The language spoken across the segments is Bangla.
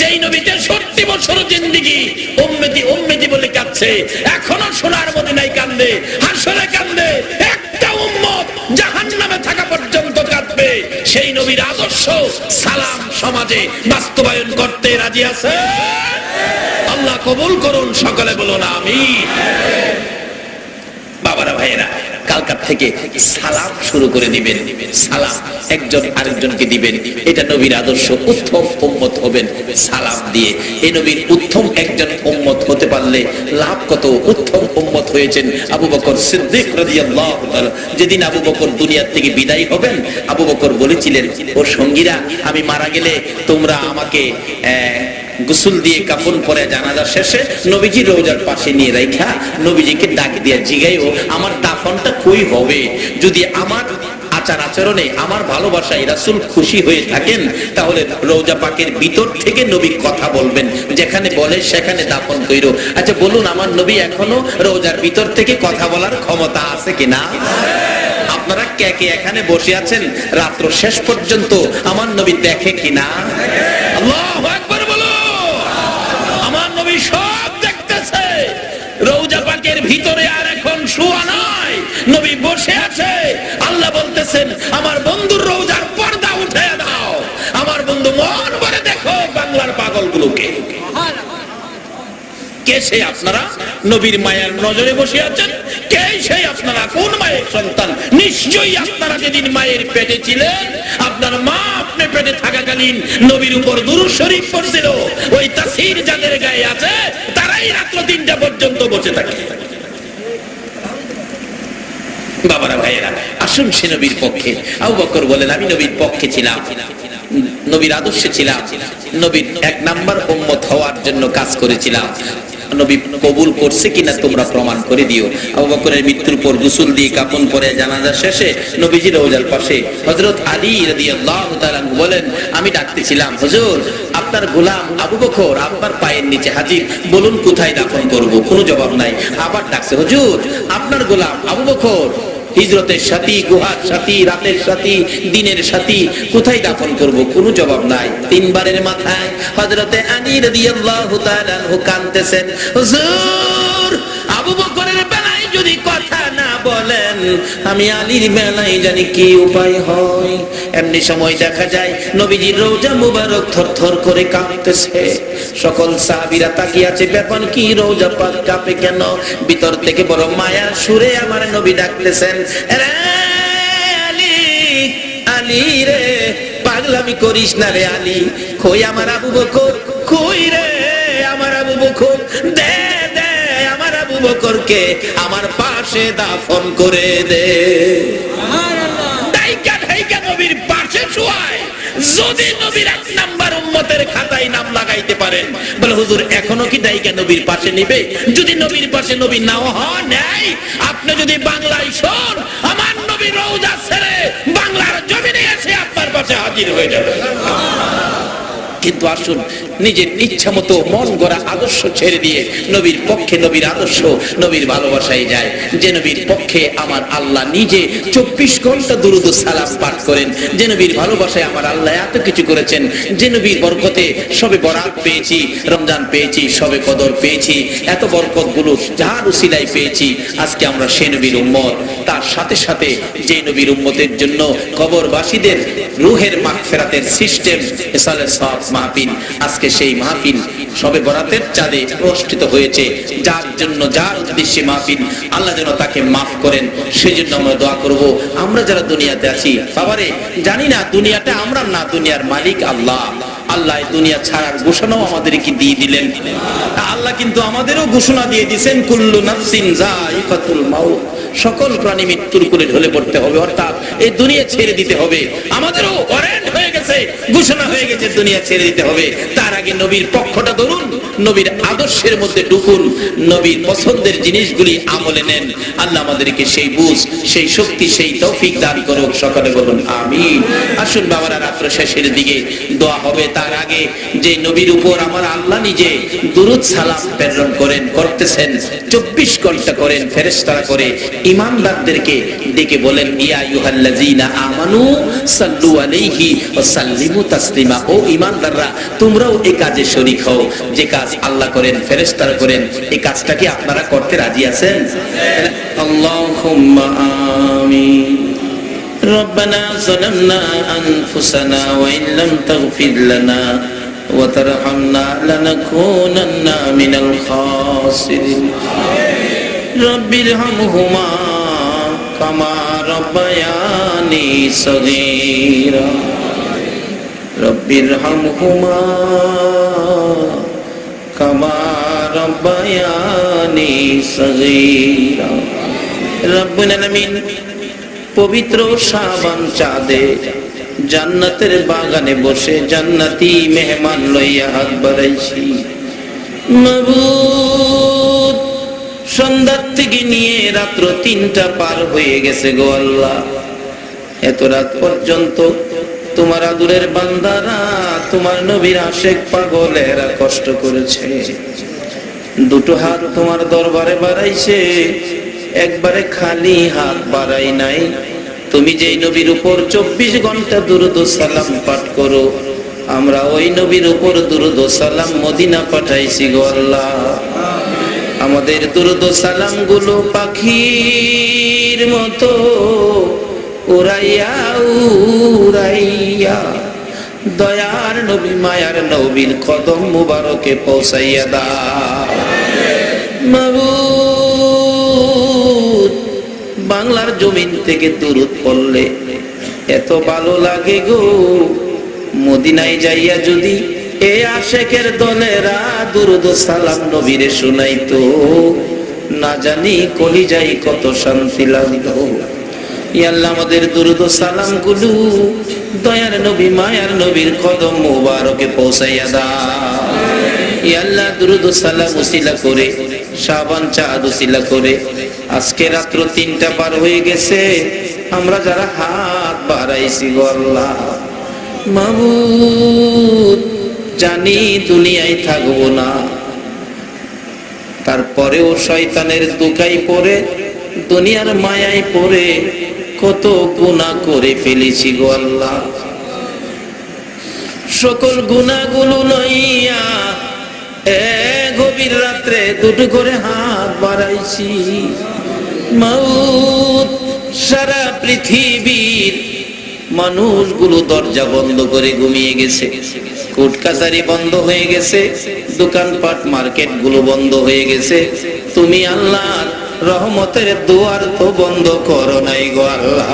যেই নবী তেষট্টি বছর জিন্দিগি উম্মেদি উম্মেদি বলে কাঁদছে, এখনও সোনার মদিনায় কান্দে, হাসরে কান্দে, একটা উম্মত জাহান্নামে থাকা পর্যন্ত কাঁদবে। সেই নবীর আদর্শ সালাম সমাজে বাস্তবায়ন করতে রাজি আছে? আল্লাহ কবুল করুন, সকলে বলুন আমি বাবারা, ভাইয়েরা কালকার থেকে সালাম শুরু করে দিবেন। সালাম একজন আরেকজনকে দিবেন। এটা নবীর আদর্শ, উত্তম উম্মত হবেন সালাম দিয়ে। এই নবীর উত্তম একজন উম্মত হতে পারলে লাভ কত? উত্তম উম্মত হয়েছেন আবু বকর সিদ্দিক রাদিয়াল্লাহু তাআলা। যেদিন আবু বকর দুনিয়ার থেকে বিদায় হবেন, আবু বকর বলেছিলেন ওর সঙ্গীরা, আমি মারা গেলে তোমরা আমাকে গোসল দিয়ে কাফন পরে জানাজা শেষে নবীজি রোজার পাশে নিয়ে রাখা নবীজিকে ডাক দিয়ে জিগাইও আমার দাফনটা কই হবে? যদি আমার আচার আচরণে আমার ভালোবাসায় রাসূল খুশি হয়ে থাকেন, তাহলে রোজা পাকের ভিতর থেকে নবী কথা বলবেন। যেখানে বলে সেখানে দাফন কইরো। আচ্ছা বলুন, আমার নবী এখনও রোজার ভিতর থেকে কথা বলার ক্ষমতা আছে কিনা? আপনারা কে কে এখানে বসে আছেন? রাত্র শেষ পর্যন্ত আমার নবী দেখে কিনা? আল্লাহু নবী সব দেখতেছে। রৌজা পাকের ভিতরে আর এখন শুয়া নয় নবী বসে আছে। আল্লাহ বলতেছেন, আমার বন্ধুর রৌজার পর্দা উঠে দাও। আমার বন্ধু মন ভরে দেখো বাংলার পাগলগুলোকে। কে সে আপনারা? নবীর মায়ের নজরে বসে আছেন। কে সেই আপনারা? কোন মায়ের সন্তান? নিশ্চয়ই আপনারা যেদিন মায়ের পেটে ছিলেন, আপনার মা আপনি পেটে থাকাকালীন নবীর উপর দুরু শরীফ পড়ছিল। ওই তাসির যাদের গায়ে আছে, তারাই রাত্র তিনটা পর্যন্ত বসে থাকে। বাবারা, ভাইয়েরা, আসুন সে নবীর পক্ষে। আবু বকর বলেন, আমি নবীর পক্ষে ছিলাম। নবীর আদর্শে ছিলাম। নবীর এক নাম্বার উম্মত হওয়ার জন্য কাজ করেছিলাম। নবী কবুল করছে কিনা তোমরা প্রমাণ করে দিও। আবু বকরের মৃত্যুর পর গুসুল দিয়ে কাপন পরে জানাজা শেষে নবীজির রোজার পাশে হযরত আলী রাদিয়াল্লাহু তাআলা বলেন, আমি ডাকতেছিলাম, হুজুর, আপনার গোলাম আবু বকর আপনার পায়ের নিচে হাজির, বলুন কোথায় দাফন করব? কোনো জবাব নাই। আবার ডাকছে, হুজুর, আপনার গোলাম আবু বকর হিজরতের সাথী, গুহার সাথী, রাতের সাথী, দিনের সাথী, কোথায় দাফন করব? কোনো জবাব নাই। তিনবারের মাথায় হজরতে আলী রাদিয়াল্লাহু তাআলা আনহু কাঁদতেছেন, হুজুর! আমি আলীর বেলায় জানি কি উপায় হয়। এমনি সময় দেখা যায়, নবীজির রোজা মুবারক থরথর করে কাঁপতেছে সকল সাহাবীরা তাকিয়ে আছে ব্যাপার কি রোজা পাক কাঁপে কেন? ভিতর থেকে বড় মায়ার সুরে আমার নবী ডাকতেছেন "রে আলী আলী রে, পাগলামি করিস না রে আলী। কই আমার আবু বকর, কই রে আমার আবু বকর? বকরকে আমার পাশে দাফন করে দে। হুজুর, এখনও কি দাইকা নবীর পাশে নিবে? যদি নবীর পাশে নাই। আপনি যদি বাংলায় আমার নবী রওজা ছেড়ে বাংলার এসে আপনার পাশে হাজির হয়ে যাবে। কিন্তু আসুন, নিজের ইচ্ছা মতো মন গড়া আদর্শ ছেড়ে দিয়ে নবীর পক্ষে নবীর আদর্শ, নবীর ভালোবাসায় যায়। যে নবীর পক্ষে আমার আল্লাহ নিজে চব্বিশ ঘণ্টা দুরুদ সালাম পাঠ করেন। যে নবীর ভালোবাসায় আমার আল্লাহ এত কিছু করেছেন। যে নবীর বরকতে সবে বরাত পেয়েছি, রমজান পেয়েছি, সবে কদর পেয়েছি, এত বরকতগুলো যার উসিলাই পেয়েছি, আজকে আমরা সে নবীর উম্মত। তার সাথে সাথে যে নবীর উম্মতের জন্য কবরবাসীদের রুহের মাগফিরাতের সিস্টেম এসালে সব মাহফিল। আজকে সেই মাহফিল সবে বরাতের চাঁদে প্রতিষ্ঠিত হয়েছে। যার জন্য, যার উদ্দেশ্যে মাহফিল, আল্লাহ যেন তাকে মাফ করেন। সেই জন্য আমরা দোয়া করব। আমরা যারা দুনিয়াতে আছি, বাবারে, জানি না দুনিয়াটা আমরা না দুনিয়ার মালিক আল্লাহ। আল্লাহ দুনিয়া ছাড়ার ঘোষণাও আমাদেরকে দিয়ে দিলেন। আল্লাহ কিন্তু আমাদেরও ঘোষণা দিয়ে দিয়েছেন, কুল্লু নাফসিন যায়িকাতুল মাউত। সকল প্রাণী মৃত্যুর করে ঢলে পড়তে হবে, অর্থাৎ এই দুনিয়া ছেড়ে দিতে হবে। আমাদেরও ওয়ারেন্ট হয়ে গেছে, ঘোষণা হয়ে গেছে, দুনিয়া ছেড়ে দিতে হবে। তার আগে নবীর পক্ষটা ধরুন, নবীর আদর্শের মধ্যে ঢুকুন, নবীর পছন্দের জিনিসগুলি আমলে নেন। আল্লাহ আমাদেরকে সেই বুঝ, সেই শক্তি, সেই তৌফিক দান করুক, সকালে বলুন আমি আসুন বাবারা, রাত্র শেষের দিকে দোয়া হবে। তার আগে যে নবীর উপর আমার আল্লাহ নিজে দুরুদ সালাম প্রেরণ করেন করতেছেন চব্বিশ ঘন্টা করেন ফেরেশতারা করে ইমানদারদেরকে ডেকে বলেন ইয়া ইউহাল্লাযীনা আমানু সাল্লু আলাইহি ওয়া সাল্লিমু তাসলিমা ও ইমানদাররা তোমরাও এই কাজে শরীক হও যে কাজ আল্লাহ করেন ফেরেশতারা করেন এই কাজটা কি আপনারা করতে রাজি আছেন আল্লাহুম্মা আমিন ربنا ظلمنا أنفسنا وإن لم تغفر لنا وترحمنا لنكونن من الخاسرين رب ارحمهما كما ربياني صغيرا رب ارحمهما كما ربياني صغيرا رب العالمين পবিত্র সাবান চাঁদে জান্নাতের বাগানে বসে জান্নাতি মেহমান লইয়া হাত বাড়াইছি। সন্ধ্যার থেকে নিয়ে রাত্র তিনটা পার হয়ে গেছে গো আল্লাহ। এত রাত পর্যন্ত তোমার আদুরের বান্দারা, তোমার নবীর আশেক পাগলেরা কষ্ট করেছে। দুটো হাত তোমার দরবারে বাড়াইছে, একবারে খালি হাত বাড়াই নাই। তুমি যেই নবীর উপর চব্বিশ ঘণ্টা দুরুদ সালাম পাঠ করো, আমরা ওই নবীর উপর দুরুদ সালাম মদিনা পাঠাইছি গো আল্লাহ। আমাদের দুরুদ সালামগুলো পাখির মতো উড়াইয়া উড়াইয়া দয়ার নবী, মায়ার নবীর কদম মুবারকে পৌঁছাইয়া দা মাবুদ বাংলার জমিন থেকে দূরত পড়লে এত ভালো লাগে গো। মদিনায় যাইয়া যদি এ আশেকের দলেরা দুরুদ সালাম নবীরে শুনাইতো, না জানি কলি যাই কত শান্তি লাগতো। ইয়াল্লাহ আমাদের দুরুদ সালামগুলো দয়ার নবী, মায়ার নবীর কদম মুবারকে পৌঁছাইয়া দাও। ইয়াল্লাহ দুরুদ সালাম উসিলা করে সাবান চাঁদ করে। আজকে রাত্র তিনটা পার হয়ে গেছে। আমরা যারা হাত বাড়াইছি গো আল্লাহ। মাবুদ, জানি দুনিয়ায় থাকব না। তারপরেও শয়তানের দুকাই পড়ে, দুনিয়ার মায়ায় পড়ে কত গুণা করে ফেলেছি গো আল্লাহ। সকল গুণাগুলো লইয়া গভীর রাত্রে দুটো করে হাত বাড়াইছি। মাউত সারা পৃথিবীর মানুষগুলো দরজা বন্ধ করে ঘুমিয়ে গেছে। কোর্ট কাছারি বন্ধ হয়ে গেছে, দোকানপাট মার্কেটগুলো বন্ধ হয়ে গেছে। তুমি আল্লাহ রহমতের দুয়ার তো বন্ধ করো নাই গো আল্লাহ।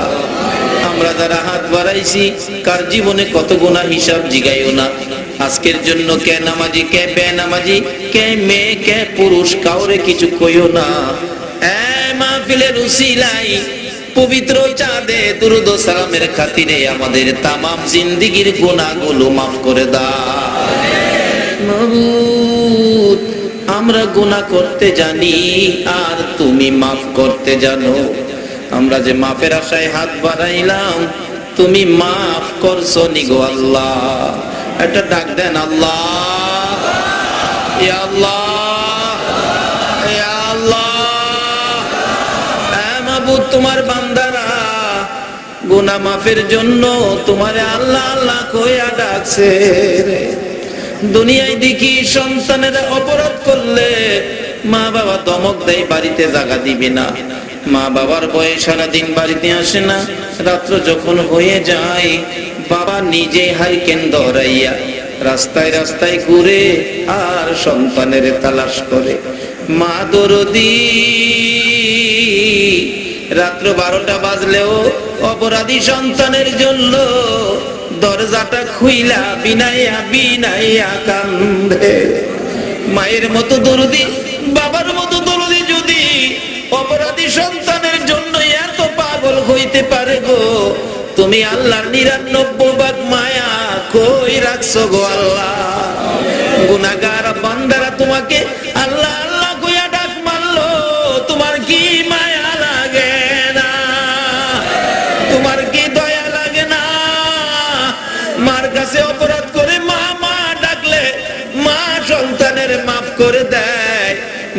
আমরা যারা হাত বাড়াইছি, কার জীবনে কত গুণা হিসাব জিগাইও না। আজকের জন্য কে নামাজি, কে বে নামাজি কে মেয়ে, কে পুরুষ, কাউরে কিছু কইও না। আমাদের তামাম জিন্দিগির গুণাগুলো মাফ করে দাও। আমরা গুণা করতে জানি, আর তুমি মাফ করতে জানো। আমরা যে মাফের আশায় হাত বাড়াইলাম, তুমি মাফ করছ নিগো আল্লাহ। একটা ডাক দেন, আল্লাহ। আল্লাহ তোমার বান্দারা গুনা মাফের জন্য তোমার আল্লাহ আল্লাহ কইয়া ডাকছে। দুনিয়ায় দেখি সন্তানের অপরাধ করলে মা বাবা দমক দেয়, বাড়িতে জাগা দিবে না। মা বাবার বয়স সারাদিন বাড়িতে আসে না। রাত্র যখন হয়ে যায়, বাবা নিজে হাইকেন দৌড়াইয়া রাস্তায় রাস্তায় ঘুরে আর সন্তানের তালাশ করে। মা দরদি, রাত্র বারোটা বাজলেও অপরাধী সন্তানের জন্য দরজাটা খুইলা বিনাইয়া বিনাইয়া কান্দে। মায়ের মতো দরদি, বাবার মতো অপরাধী সন্তানের জন্য এত পাগল হইতে পারে গো। তুমি আল্লাহ নিরানব্বই ভাগ মায়া কই রাখছো গো আল্লাহ? গুনাগার বান্দারা তোমাকে আল্লাহ আল্লাহ কইয়া ডাক মারলো। তোমার কি মায়া লাগে না? তোমার কি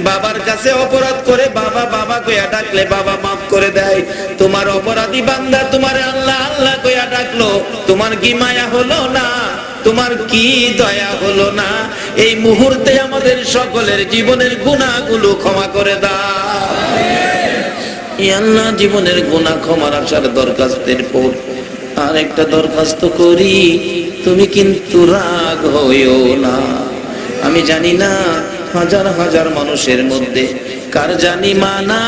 বাবার কাছে অপরাধ করে বাবা বাবা কইয়া ডাকলে বাবা মাফ করে দেয়। তোমার অপরাধী বান্দা তোমার আল্লাহ আল্লাহ কইয়া ডাকলো। তোমার কি মায়া হলো না? তোমার কি দয়া হলো না? এই মুহূর্তে আমাদের সকলের জীবনের গুণাগুলো ক্ষমা করে দাও। আল্লাহ জীবনের গুণা ক্ষমার আসার দরখাস্তের পর আর একটা দরখাস্ত করি। তুমি কিন্তু রাগ হইও না। আমি জানি না হাজার হাজার মানুষের মধ্যে কার জানি মানায়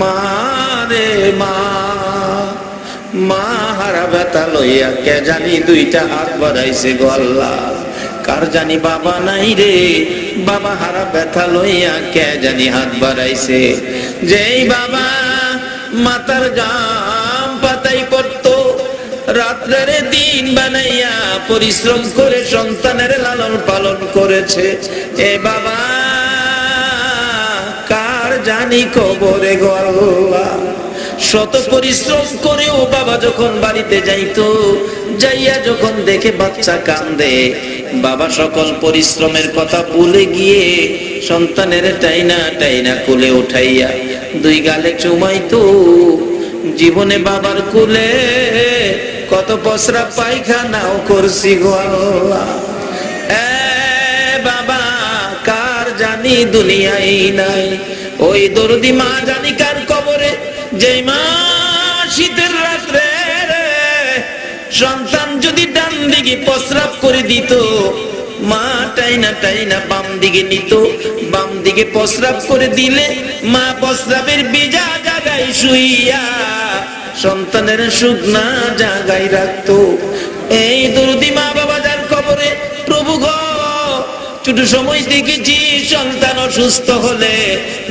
মারে মা মা হারা ব্যথা লইয়া কে জানি দুইটা হাত বাড়াইছে গো আল্লাহ। কার জানি বাবা নাই রে, বাবা হারা ব্যথা লইয়া কে জানি হাত বাড়াইছে। যেই বাবা মাতার গাম পাতাই পড়তো রাত্রের দিন বানাইয়া পরিশ্রম করে সন্তানের লালন পালন করেছে। এ বাবা, কার জানি কবরে গো আল্লাহ। শত পরিশ্রম করেও বাবা যখন বাড়িতে যাইতো, যাইয়া যখন দেখে বাচ্চা কান্দে, বাবা সকল পরিশ্রমের কথা ভুলে গিয়ে সন্তানের টাইনা টাইনা কোলে উঠাইয়া দুই গালে চুমাইতো। জীবনে বাবার কুলে কত পসরা পায়খানাও করছি গো আল্লাহ। এ বাবা, কার জানি দুনিয়াই নাই। ওই দরদি মা জানি কার কবরে। যে মা শীতের রাত্রে সন্তান যদি ডান দিকে প্রস্রাব করে দিত, মা টাইনা টাইনা বাম দিকে নিত। বাম দিকে প্রস্রাব করে দিলে মা প্রস্রাবের বিজা জায়গায় শুইয়া সন্তানের শুকনা জায়গায় রাখতো। এই দরদি মা বাবা যার কবরে প্রভু গো, ছোট সময় দেখেছি সন্তান অসুস্থ হলে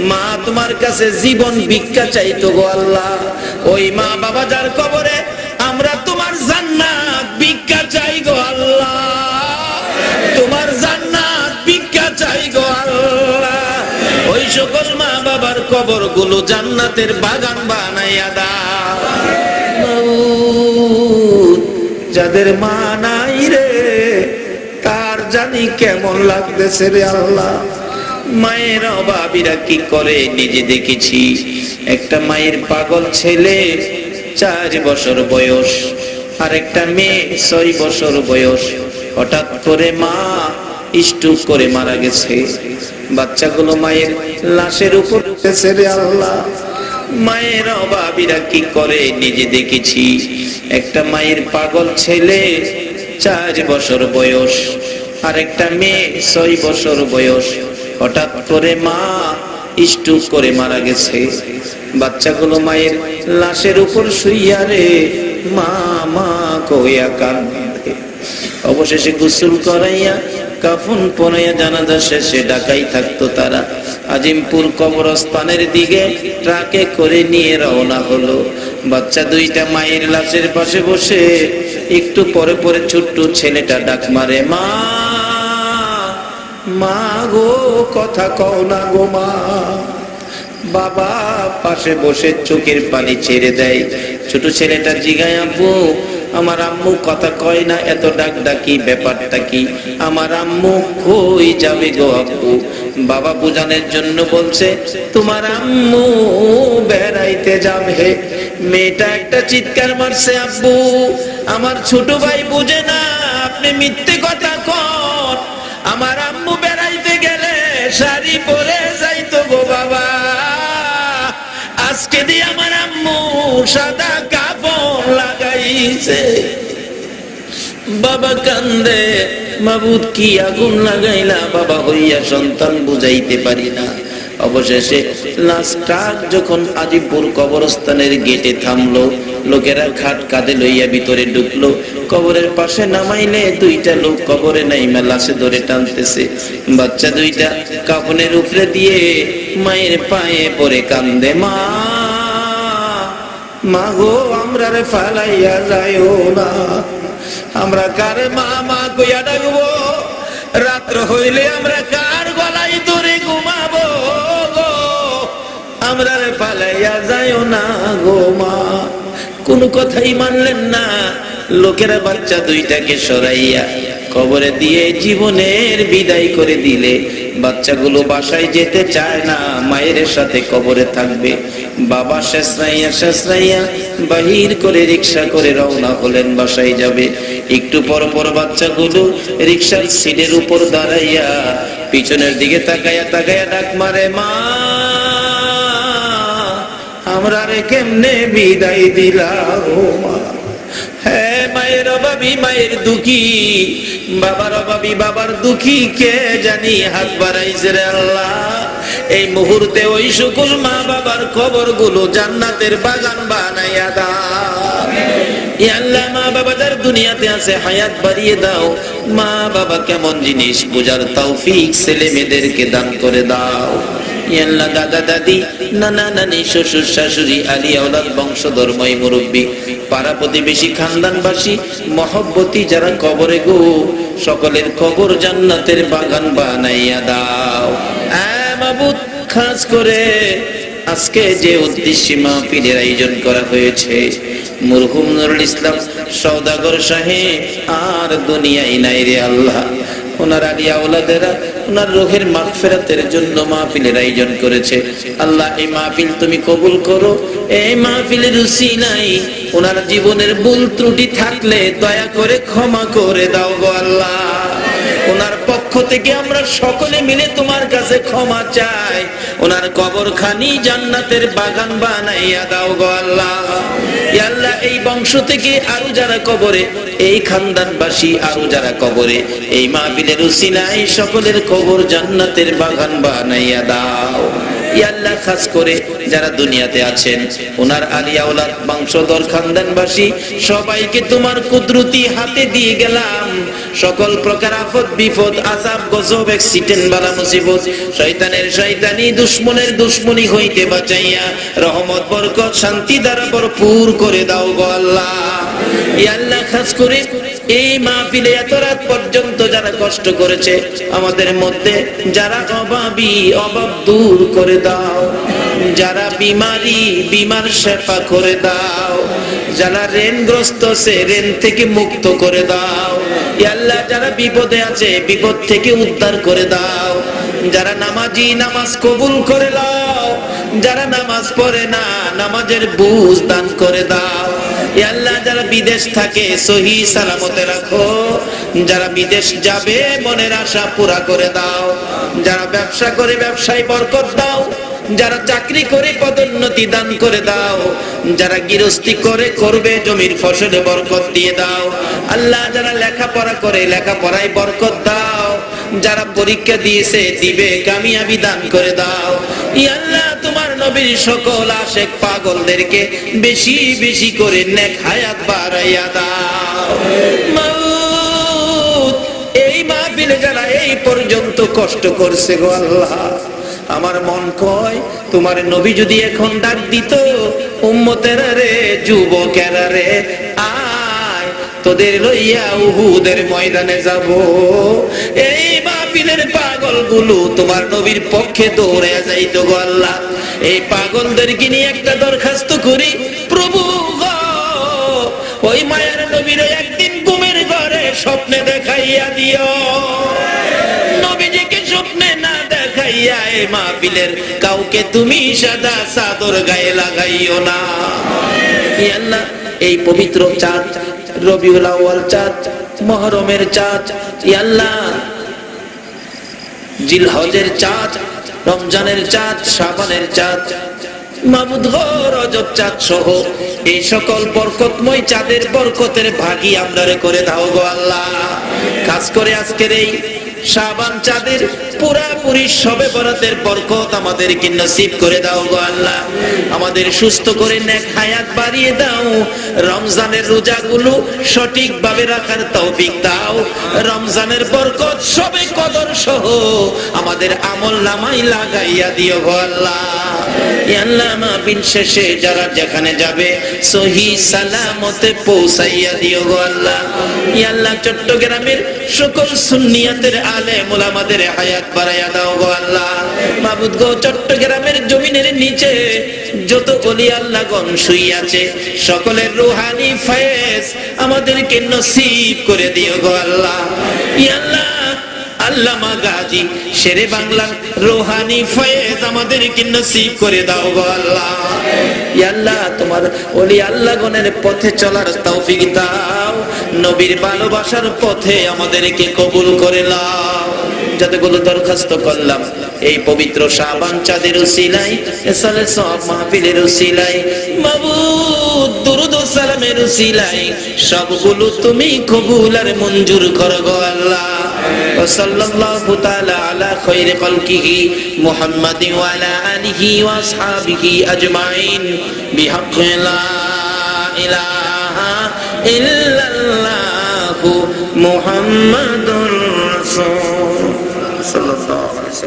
মা তোমার কাছে জীবন ভিক্ষা চাইতো গো আল্লাহ। ওই মা বাবা যার কবরে আমরা তোমার জান্নাত ভিক্ষা চাই গো আল্লাহ। তোমার জান্নাত ভিক্ষা চাই গো আল্লাহ। ওই সকল মা বাবার কবরগুলো জান্নাতের বাগান বানাইয়া দাও। যাদের মা নাই রে, তার জানি কেমন লাগতেছে রে আল্লাহ। মায়ের অভাবীরা কি করে নিজে দেখেছি? একটা মায়ের পাগল ছেলে, চার বছর বয়স আর একটা মেয়ে, ছয় বছর বয়স। হঠাৎ করে মা স্টুক করে মারা গেছে। বাচ্চাগুলো মায়ের লাশের উপর রে আল্লাহ। মায়ের অভাবীরা কি করে নিজে দেখেছি? একটা মায়ের পাগল ছেলে, চার বছর বয়স। আর একটা মেয়ে, ছয় বছর বয়স। হঠাৎ করে মা স্টুক করে মারা গেছে। বাচ্চাগুলো মায়ের লাশের উপর শুইয়া রে, মা মা কইয়া কান্দে অবশেষে গোসল করাইয়া কাফন পরাইয়া জানাজা শেষে ডাকাই থাকতো তারা। আজিমপুর কবরস্থানের দিকে ট্রাকে করে নিয়ে রওনা হলো। বাচ্চা দুইটা মায়ের লাশের পাশে বসে একটু পরে পরে ছোট্ট ছেলেটা ডাক মারে, মা মা গো, কথা কও না গো মা। বাবা পাশে বসে চোখের পানি ছেড়ে দেয়। ছোট ছেলেটা জিগায়, আব্বু আমার আম্মু কথা কয় না, এত ডাক ডাকি ব্যাপারটা কি? আমার আম্মু কই যাবে গো আব্বু? বাবা বুঝানোর জন্য বলছে, তোমার আম্মু বেড়াইতে যাবে। মেয়েটা একটা চিৎকার মারছে, আব্বু, আমার ছোট ভাই বুঝে না, আপনি মিথ্যে কথা কন। আমার আম্মু বেড়াইতে গেলে শাড়ি পরে যাইতো গো বাবা। আজকে দিয়ে আমার আম্মু সাদা লাগাইছে বাবা কান্দে, মাবুদ কি আগুন লাগাইলা? বাবা হইয়া সন্তান বুঝাইতে পারি না। অবশেষে লাস্ট যখন আজিপুর কবরস্থানের গেটে থামলো, লোকেরা খাট কাঁধে লইয়া ভিতরে ঢুকলো। কবরের পাশে নামাইলে দুইটা লোক কবরে নাইমা লাশে ধরে টানতেছে। বাচ্চা দুইটা কাপনের উপরে দিয়ে মায়ের পায়ে পরে কান্দে, মা! মা গো আমরা রে ফালাইয়া যাইও না। আমরা কারে মা মা কইয়া ডাকবো? রাত্র হইলে আমরা কার গলাই ধরে ঘুমাবো গো? আমরা রে ফালাইয়া যাইও না গো মা। কোন কথাই মানলেন না। লোকেরা বাচ্চা দুইটাকে সরাইয়া কবরে দিয়ে জীবনের বিদায় করে দিলে। বাচ্চাগুলো বাসায় যেতে চায় না, মায়ের সাথে কবরে থাকবে। বাবা শেষরাইয়া শেষরাইয়া বাহির করে রিক্সা করে রওনা হলেন, বাসায় যাবে। একটু পর পর বাচ্চাগুলো রিক্সার সিটের উপর দাঁড়াইয়া পিছনের দিকে তাকাইয়া তাকাইয়া ডাক মারে, মা, আমরা রে কেমনে বিদায় দিলা ও মা? মায়ের অভাবী, মায়ের দুঃখী। বাবার অভাবী, বাবার দুঃখী, কে জানি হাত বাড়াইছে রে আল্লাহ। এই মুহূর্তে ওই সকল মা বাবার কবরগুলো জান্নাতের বাগান বানাইয়া দাও। আল্লাহ, মা বাবা যার দুনিয়াতে আছে, হায়াত বাড়িয়ে দাও। মা বাবা কেমন জিনিস বোঝার তৌফিক ছেলে মেয়েদেরকে দান করে দাও। আল্লাহ দাদা দাদি, নানা নানি, শ্বশুর, শাশুড়ি, আলী, আওলাদ বংশধর্ময় মুরব্বী। পাড়া প্রতিবেশী, খানদানবাসী, মহব্বতী যারা কবরে গো, সকলের কবর জান্নাতের বাগান বানাইয়া দাও। মাবুদ, খাস করে আজকে যে উদ্দেশ্যে মাহফিলের আয়োজন করা হয়েছে, মুরহুম নুরুল ইসলাম সৌদাগর সাহেব, আর দুনিয়ায় নাই রে আল্লাহ। ওনার আলিয়া ওলাদেরা ওনার রোহের মাগফিরাতের জন্য মাহফিলের আয়োজন করেছে। আল্লাহ, এই মাহফিল তুমি কবুল করো। এই মাহফিলের রুচি নাই ওনার জীবনের ভুল ত্রুটি থাকলে দয়া করে ক্ষমা করে দাও গো আল্লাহ। ওনার পক্ষ থেকে আমরা সকলে মিলে তোমার কাছে ক্ষমা চাই। ওনার কবর খানি জান্নাতের বাগান বানাইয়া দাও গো আল্লাহ। আল্লাহ, এই বংশ থেকে আরও যারা কবরে, এই খানদানবাসী আরও যারা কবরে, এই মাহফিলের উসিলায় সকলের কবর জান্নাতের বাগান বানাইয়া দাও। আল্লাহ খাস করে যারা দুনিয়াতে আছেন, ওনার আলিয়া বংশধর, খানদানবাসী, সবাইকে তোমার কুদরতি হাতে দিয়ে গেলাম। সকল প্রকার আফত, বিপদ আজাব গজব অ্যাক্সিডেন্ট বালা মুসিবত, শয়তানের শয়তানি, দুশ্মনের দুশ্মনী হইতে বাঁচাইয়া রহমত, বরকত, শান্তি দ্বারা ভরপুর করে দাও গো আল্লাহ। এই মাহফিলে এত রাত পর্যন্ত যারা কষ্ট করেছে, আমাদের মধ্যে যারা অভাবী, অভাব দূর করে দাও। যারা বিমারি, বিমার শেফা করে দাও। যারা ঋণগ্রস্ত, সে ঋণ থেকে মুক্ত করে দাও। যারা বিপদে আছে, বিপদ থেকে উদ্ধার করে দাও। যারা নামাজি, নামাজ কবুল করে দাও। যারা নামাজ পড়ে না, নামাজের বুঝ দান করে দাও। আল্লাহ, যারা বিদেশ থাকে, সহি সালামতে রাখো। যারা বিদেশ যাবে, মনের আশা পুরা করে দাও। যারা ব্যবসা করে, ব্যবসায় বরকত দাও। যারা চাকরি করে, পদোন্নতি দান করে দাও। যারা গৃহস্থী করে, করবে, জমির ফসলে বরকত দিয়ে দাও। আল্লাহ, যারা লেখাপড়া করে, লেখাপড়ায় বরকত দাও। যারা পরীক্ষা দিয়েছে, দিবে, কামিয়াবি দান করে দাও। ই আল্লাহ, তোমার নবীর সকল আশেক পাগলদেরকে বেশি বেশি করে নেক হায়াত বাড়াইয়া দাও। এই মাহফিলে যারা এই পর্যন্ত কষ্ট করছে গো আল্লাহ, আমার মন কয়, তোমার নবী যদি এখন ডাক দিত, উম্মতেরা রে, যুবকেরা রে, আয়, তোদের লইয়া উহুদের ময়দানে যাব। এই মাহফিলের পাগল গুলো তোমার নবীর পক্ষে দৌড়ে যাইতো গো আল্লাহ। এই পাগলদেরকে নিয়ে একটা দরখাস্ত করি, প্রভু ওই মায়ের নবীর একদিন ঘুমের ঘরে স্বপ্নে দেখাইয়া দিও। নবীজিকে স্বপ্নে না দেখাইয়া এ মাহফিলের কাউকে তুমি সাদা চাদর গায়ে লাগাইও না। এই পবিত্র চাঁদ, রবিউল চাঁদ, মহরমের চাঁদ আল্লাহ জিলহজের চাঁদ, রমজানের চাঁদ শাবানের চাঁদ এই সকল বরকতময় চাঁদের বরকতের আমরা করে দাও গো আল্লাহ। কাজ করে আজকের এই চাঁদের পুরাপুরি সবে বরাতের বরকত করে দাও গো আল্লাহ। আমাদের সুস্থ করে নেক হায়াত বাড়িয়ে দাও। রমজানের রোজাগুলো সঠিকভাবে রাখার তৌফিক দাও। রমজানের বরকত সবে সহ আমাদের আমল নামাই লাগাইয়া দিও আল্লাহ। শেষে যারা যেখানে যাবে, সহি সালামতে পৌঁছাইয়া দিও গো আল্লাহ। আল্লাহ চট্টগ্রামের সকল সুন্নিয়াতের আলে মোলামাদের হায়াত বাড়াইয়া দাও গো আল্লাহ। মাবুদ গো, চট্টগ্রামের জমিনের নিচে যত অলি আল্লাহ গন শুই আছে সকলের রুহানি ফয়েজ আমাদেরকে নসিব করে দিও গো আল্লাহ। আল্লাহ আল্লামা গাজী শেরে বাংলা রোহানি ফয়েজ আমাদেরকে নসিব করে দাও গো আল্লাহ। আল্লাহ তোমার ওলি আল্লাহ গনের পথে চলার তৌফিক দাও নবীর ভালোবাসার পথে আমাদেরকে কবুল করে নাও। যতগুলো দরখাস্ত করলাম এই পবিত্র শাবান চাঁদের উসিলাই এসালে সব মাহফিলের উসিলাই মাবুদ দুরুদ ও সালামের উসিলাই সবগুলো তুমি কবুল আর মঞ্জুর করো গো আল্লাহ وصلى الله تعالى على خير خلقه محمد وعلى آله وأصحابه أجمعين بحق لا إله إلا الله محمد رسول